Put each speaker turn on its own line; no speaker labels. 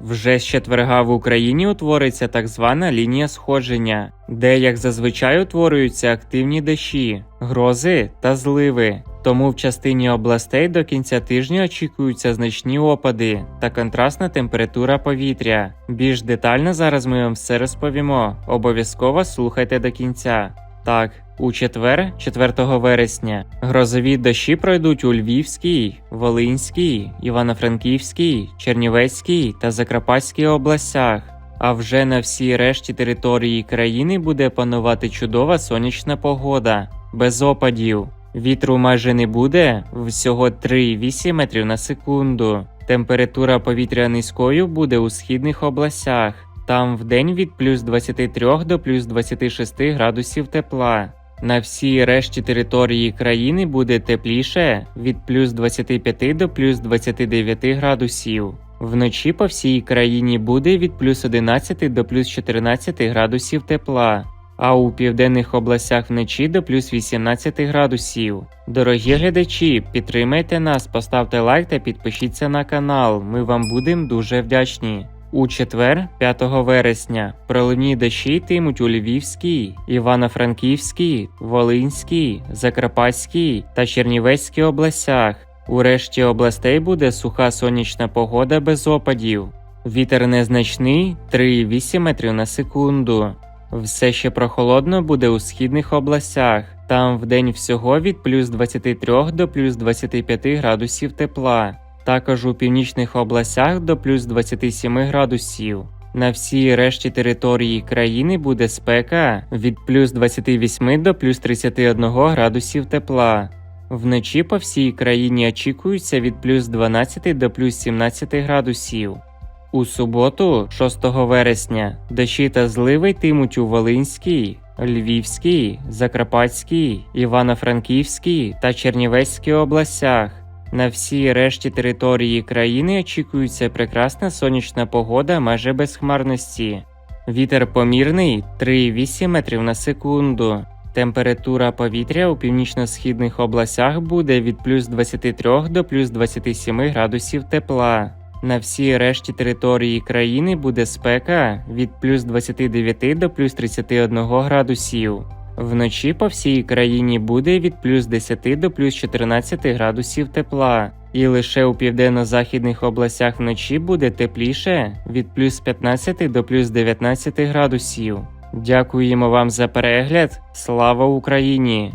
Вже з четверга в Україні утвориться так звана лінія сходження, де, як зазвичай, утворюються активні дощі, грози та зливи. Тому в частині областей до кінця тижня очікуються значні опади та контрастна температура повітря. Більш детально зараз ми вам все розповімо. Обов'язково слухайте до кінця. Так, у четвер, 4 вересня, грозові дощі пройдуть у Львівській, Волинській, Івано-Франківській, Чернівецькій та Закарпатській областях. А вже на всій решті території країни буде панувати чудова сонячна погода, без опадів. Вітру майже не буде, всього 3,8 метрів на секунду. Температура повітря низькою буде у східних областях. Там вдень від плюс 23 до плюс 26 градусів тепла. На всій решті території країни буде тепліше від плюс 25 до плюс 29 градусів. Вночі по всій країні буде від плюс 11 до плюс 14 градусів тепла, а у південних областях вночі до плюс 18 градусів. Дорогі глядачі, підтримайте нас, поставте лайк та підпишіться на канал. Ми вам будемо дуже вдячні. У четвер, 5 вересня, проливні дощі йтимуть у Львівській, Івано-Франківській, Волинській, Закарпатській та Чернівецькій областях. У решті областей буде суха сонячна погода без опадів. Вітер незначний 3,8 метрів на секунду. Все ще прохолодно буде у східних областях. Там вдень всього від плюс 23 до плюс 25 градусів тепла. Також у північних областях до плюс 27 градусів. На всій решті території країни буде спека від плюс 28 до плюс 31 градусів тепла. Вночі по всій країні очікується від плюс 12 до плюс 17 градусів. У суботу, 6 вересня, дощі та зливи йтимуть у Волинській, Львівській, Закарпатській, Івано-Франківській та Чернівецькій областях. На всій решті території країни очікується прекрасна сонячна погода майже без хмарності. Вітер помірний 3,8 метрів на секунду. Температура повітря у північно-східних областях буде від плюс 23 до плюс 27 градусів тепла. На всій решті території країни буде спека від плюс 29 до плюс 31 градусів. Вночі по всій країні буде від плюс 10 до плюс 14 градусів тепла, і лише у південно-західних областях вночі буде тепліше від плюс 15 до плюс 19 градусів. Дякуємо вам за перегляд. Слава Україні!